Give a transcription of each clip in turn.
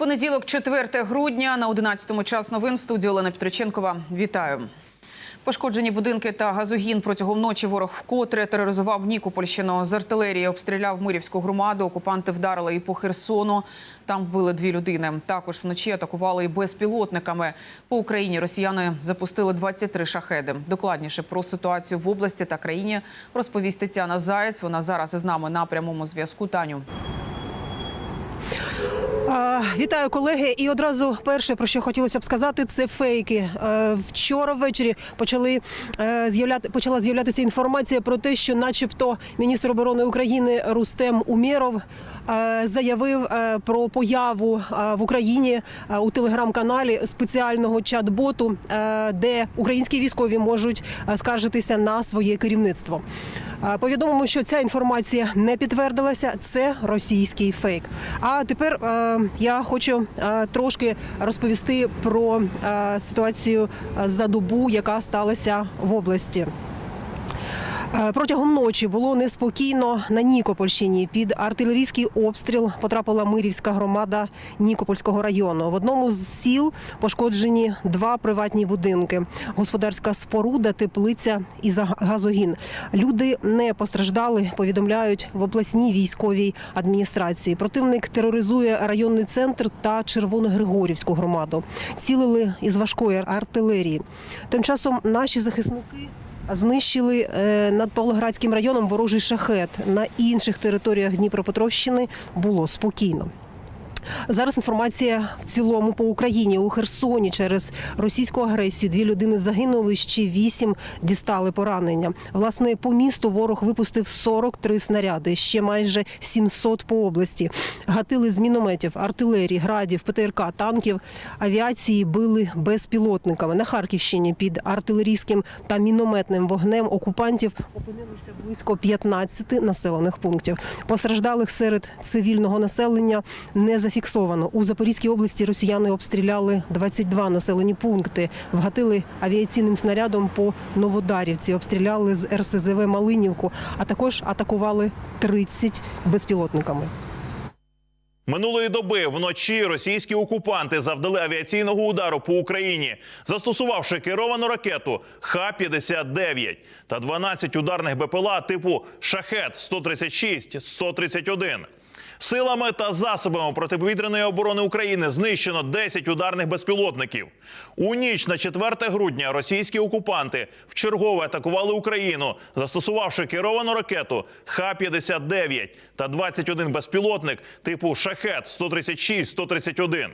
Понеділок, 4 грудня, на 11-му час новин в студії Олена Петриченкова. Вітаю. Пошкоджені будинки та газогін протягом ночі ворог вкотре тероризував Нікопольщину. З артилерії обстріляв Мирівську громаду. Окупанти вдарили і по Херсону. Там вбили дві людини. Також вночі атакували і безпілотниками. По Україні росіяни запустили 23 шахеди. Докладніше про ситуацію в області та країні розповість Тетяна Заєць. Вона зараз із нами на прямому зв'язку. Таню. Вітаю колеги. І одразу перше про що хотілося б сказати, це фейки. Е, Вчора ввечері почали е, з'являти почала з'являтися інформація про те, що, начебто, міністр оборони України Рустем Умєров е, заявив про появу в Україні у телеграм-каналі спеціального чат-боту, де українські військові можуть скаржитися на своє керівництво. Повідомимо, що ця інформація не підтвердилася. Це російський фейк. А тепер е, я хочу е, трошки розповісти про е, ситуацію за добу, яка сталася в області. Е, Протягом ночі було неспокійно на Нікопольщині. Під артилерійський обстріл потрапила Мирівська громада Нікопольського району. В одному з сіл пошкоджені два приватні будинки: господарська споруда, теплиця і газогін. Люди не постраждали. Повідомляють в обласній військовій адміністрації. Противник тероризує районний центр та Червоногригорівську громаду. Цілили із важкої артилерії. Тим часом наші захисники. Знищили е, над Павлоградським районом ворожий шахет. На інших територіях Дніпропетровщини було спокійно. Зараз інформація в цілому по Україні у Херсоні через російську агресію дві людини загинули, ще вісім дістали поранення. Власне, по місту ворог випустив 43 снаряди, ще майже 700 по області. Гатили з мінометів, артилерії, градів, ПТРК, танків, авіації били безпілотниками. На Харківщині під артилерійським та мінометним вогнем окупантів опинилися близько 15 населених пунктів. Постраждалих серед цивільного населення не зафіксовано. У Запорізькій області росіяни обстріляли 22 населені пункти. Вгатили авіаційним снарядом по Новодарівці. Обстріляли з РСЗВ Малинівку, а також атакували 30 безпілотниками. Минулої доби вночі російські окупанти завдали авіаційного удару по Україні, застосувавши керовану ракету Х-59 та 12 ударних БПЛА типу Шахет 136 131 Силами та засобами протиповітряної оборони України знищено 10 ударних безпілотників. У ніч на 4 грудня російські окупанти вчергове атакували Україну, застосувавши керовану ракету Х-59 та 21 безпілотник типу Шахет 136 131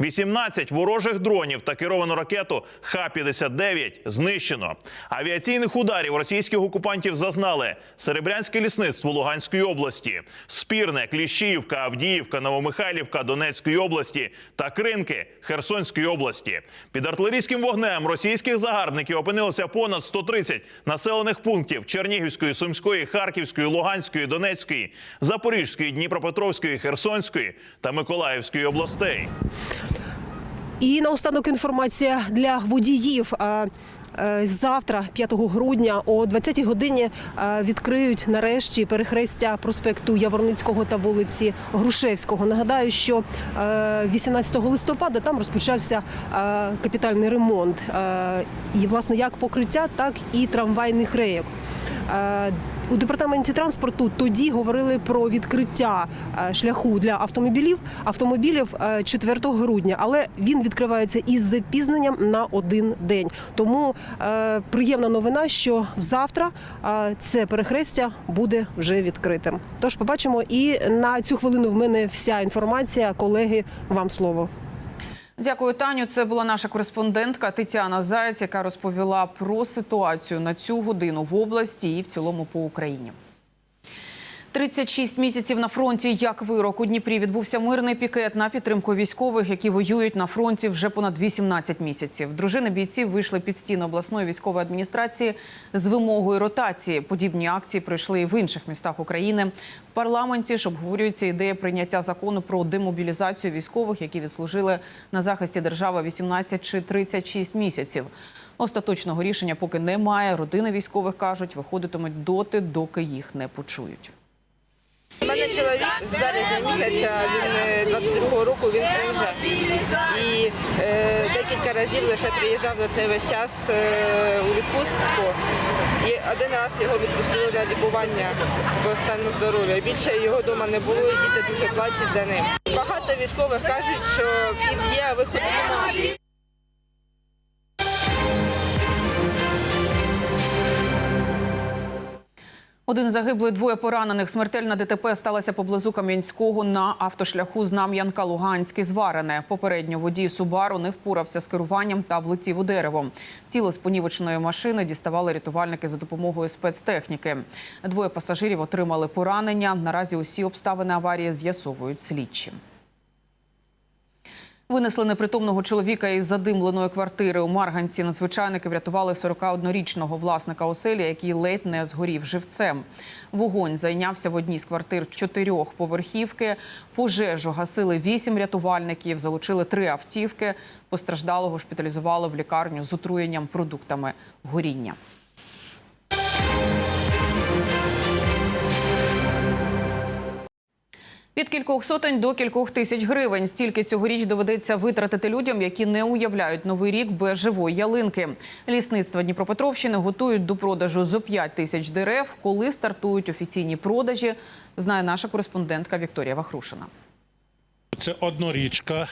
18 ворожих дронів та керовану ракету Х-59 знищено. Авіаційних ударів російських окупантів зазнали Серебрянське лісництво Луганської області, Спірне, Кліщіївка, Авдіївка, Новомихайлівка Донецької області та Кринки Херсонської області. Під артилерійським вогнем російських загарбників опинилося понад 130 населених пунктів Чернігівської, Сумської, Харківської, Луганської, Донецької, Запорізької, Дніпропетровської, Херсонської та Миколаївської областей. І наостанок інформація для водіїв. Е, Завтра, 5 грудня, о 20-й годині е, відкриють нарешті перехрестя проспекту Яворницького та вулиці Грушевського. Нагадаю, що е, 18 листопада там розпочався е, капітальний ремонт. Е, І, власне, як покриття, так і трамвайних рейок. У департаменті транспорту тоді говорили про відкриття е, шляху для автомобілів автомобілів е, 4 грудня, але він відкривається із запізненням на один день. Тому е, приємна новина, що завтра е, це перехрестя буде вже відкритим. Тож побачимо. І на цю хвилину в мене вся інформація. Колеги, вам слово. Дякую, Таню. Це була наша кореспондентка Тетяна Заєць, яка розповіла про ситуацію на цю годину в області і в цілому по Україні. 36 місяців на фронті. Як вирок у Дніпрі відбувся мирний пікет на підтримку військових, які воюють на фронті вже понад 18 місяців. Дружини бійців вийшли під стіни обласної військової адміністрації з вимогою ротації. Подібні акції пройшли і в інших містах України. В парламенті ж обговорюється ідея прийняття закону про демобілізацію військових, які відслужили на захисті держави 18 чи 36 місяців. Остаточного рішення поки немає. Родини військових кажуть, виходитимуть доти, доки їх не почують. У мене чоловік з березня місяця, він е, 22-го року він служить. І е, декілька разів лише приїжджав на цей весь час е, у відпустку. І один раз його відпустили на лікування по стану здоров'я. Більше його вдома не було, і діти дуже плачуть за ним. Багато військових кажуть, що вхід є, а виходу Один загиблий, двоє поранених. Смертельна ДТП сталася поблизу Кам'янського на автошляху Знам'янка Луганський зварене. Попередньо водій Субару не впорався з керуванням та влетів у дерево. Тіло з понівеченої машини діставали рятувальники за допомогою спецтехніки. Двоє пасажирів отримали поранення. Наразі усі обставини аварії з'ясовують слідчі. Винесли непритомного чоловіка із задимленої квартири у Марганці. Надзвичайники врятували 41-річного власника оселі, який ледь не згорів живцем. Вогонь зайнявся в одній з квартир чотирьох поверхівки. Пожежу гасили вісім рятувальників, залучили три автівки. Постраждалого шпиталізували в лікарню з отруєнням продуктами горіння. Від кількох сотень до кількох тисяч гривень. Стільки цьогоріч доведеться витратити людям, які не уявляють новий рік без живої ялинки. Лісництва Дніпропетровщини готують до продажу зо 5 тисяч дерев. Коли стартують офіційні продажі, знає наша кореспондентка Вікторія Вахрушина. Це однорічка,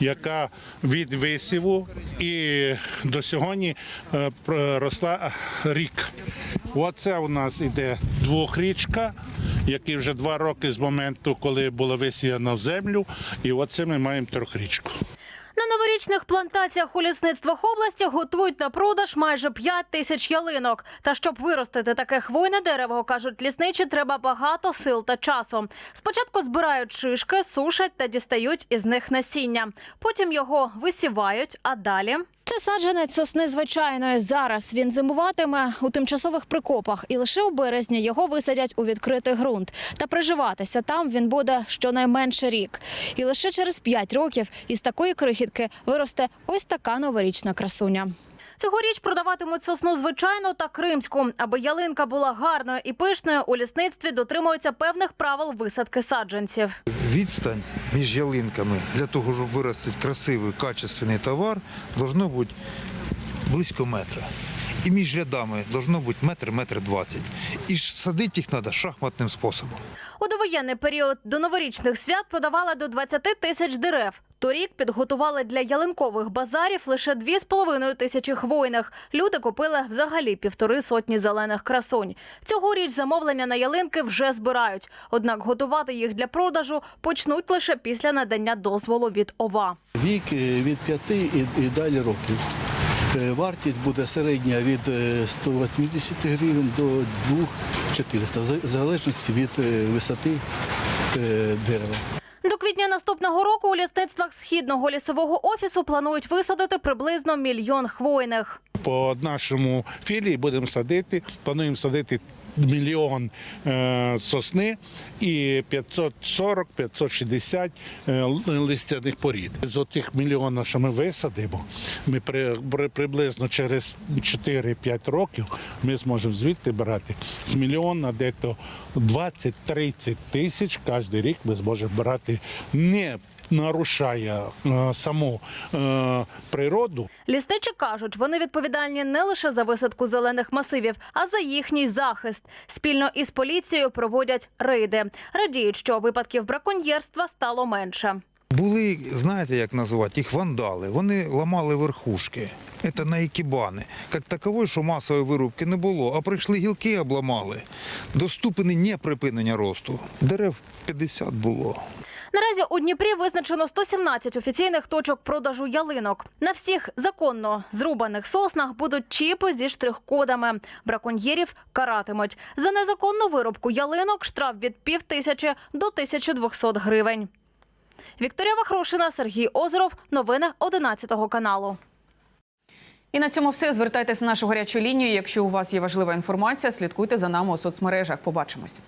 яка від висіву і до сьогодні е, проросла рік. Оце у нас іде двохрічка, який вже два роки з моменту, коли була висіяна в землю. І оце ми маємо трьохрічку. На новорічних плантаціях у лісництвах області готують на продаж майже 5 тисяч ялинок. Та щоб виростити таке хвойне дерево, кажуть лісничі, треба багато сил та часу. Спочатку збирають шишки, сушать та дістають із них насіння. Потім його висівають, а далі Це саджанець сосни звичайної. Зараз він зимуватиме у тимчасових прикопах, і лише у березні його висадять у відкритий ґрунт. Та приживатися там він буде щонайменше рік. І лише через 5 років із такої крихітки виросте ось така новорічна красуня. Цьогоріч продаватимуть сосну звичайну та кримську. Аби ялинка була гарною і пишною, у лісництві дотримуються певних правил висадки саджанців. Відстань між ялинками для того, щоб виростити красивий, качественний товар, должно бути близько метра. І між рядами должно бути метр, метр двадцять. І ж садити їх треба шахматним способом. У довоєнний період до новорічних свят продавали до 20 тисяч дерев. Торік підготували для ялинкових базарів лише 2,5 тисячі хвойних. Люди купили взагалі півтори сотні зелених красунь. Цьогоріч замовлення на ялинки вже збирають. Однак готувати їх для продажу почнуть лише після надання дозволу від ОВА. Вік е, від 5 і, далі років. Е, Вартість буде середня від е, 180 гривень до 2400, в за- залежності від е, висоти е, дерева. Квітня наступного року у лісництвах східного лісового офісу планують висадити приблизно мільйон хвойних. По нашому філії будемо садити, плануємо садити мільйон е, сосни і 540-560 е, листяних порід. З отих мільйона, що ми висадимо, ми при, при- приблизно через 4-5 років ми зможемо звідти брати з мільйона дето 20-30 тисяч кожен рік ми зможемо брати не нарушає е, саму е, природу, Лісничі кажуть, вони відповідальні не лише за висадку зелених масивів, а за їхній захист. Спільно із поліцією проводять рейди. Радіють, що випадків браконьєрства стало менше. Були, знаєте, як називати, їх вандали. Вони ламали верхушки. Це на екібани. Як такової, що масової вирубки не було, а прийшли гілки обламали. До ступені неприпинення росту. Дерев 50 було. Наразі у Дніпрі визначено 117 офіційних точок продажу ялинок. На всіх законно зрубаних соснах будуть чіпи зі штрих-кодами. Браконьєрів каратимуть. За незаконну вирубку ялинок штраф від пів тисячі до 1200 гривень. Вікторія Вахрушина, Сергій Озеров. Новини 11 каналу. І на цьому все. Звертайтеся на нашу гарячу лінію. Якщо у вас є важлива інформація, слідкуйте за нами у соцмережах. Побачимось.